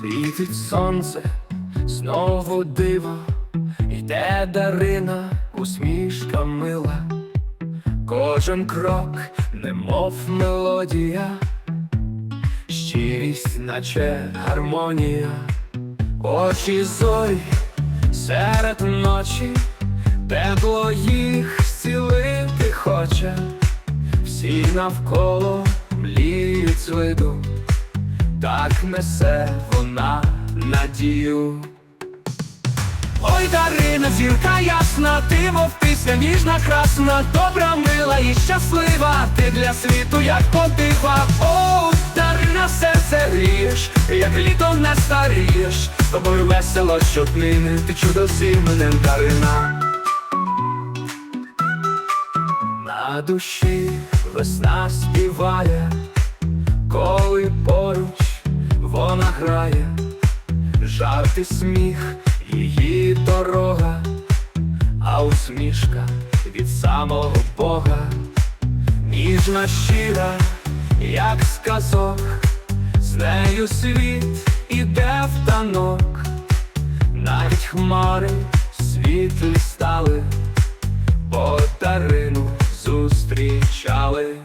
Світить сонце, знову диво, йде Дарина, усмішка мила, кожен крок, немов мелодія, щирість, наче гармонія, очі зорі серед ночі, тепло їх зцілити хоче, всі навколо мліють з виду. Так несе вона надію. Ой, Дарина, зірка ясна, ти мов пісня ніжна, красна, добра, мила і щаслива, ти для світу, як подива. О, Дарина, серце грієш, як літо не старієш, з тобою весело щоднини, ти чудо з Дарина. На душі весна співає коли поруч вона грає, жарт і сміх, її дорога, а усмішка від самого Бога, ніжна щира, як сказок, з нею світ іде в танок, навіть хмари світлі стали, бо Дарину зустрічали.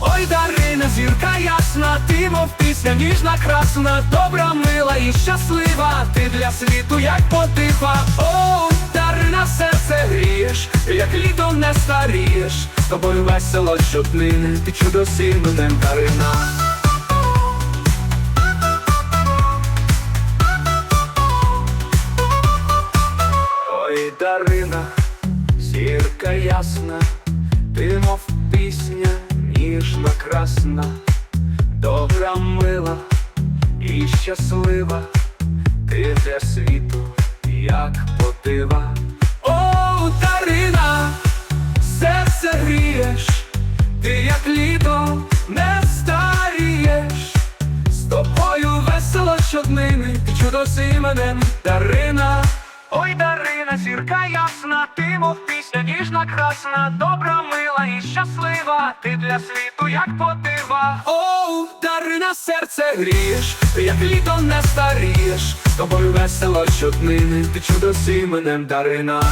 Ой, Дарина, зірка ясна, ти мов пісня ніжна, красна, добра, мила і щаслива, ти для світу, як потиха. О, Дарина, серце грієш, як літо не старієш, з тобою весело щоднини, ти чудо з Дарина. Ой, Дарина, зірка ясна, ти мов пісня ніжна, красна, добра, мила і щаслива, ти для світу, як потива. О, Дарина, серце грієш, ти як літо не старієш, з тобою весело щоднини, ти чудо з іменем Дарина. Ой, Дарина, зірка ти мов пісня ніжна, красна, добра, мила і щаслива, ти для світу, як подива. Оу, Дарина, серце грієш, як літо не старієш, з тобою весело щоднини, ти чудо з іменем Дарина.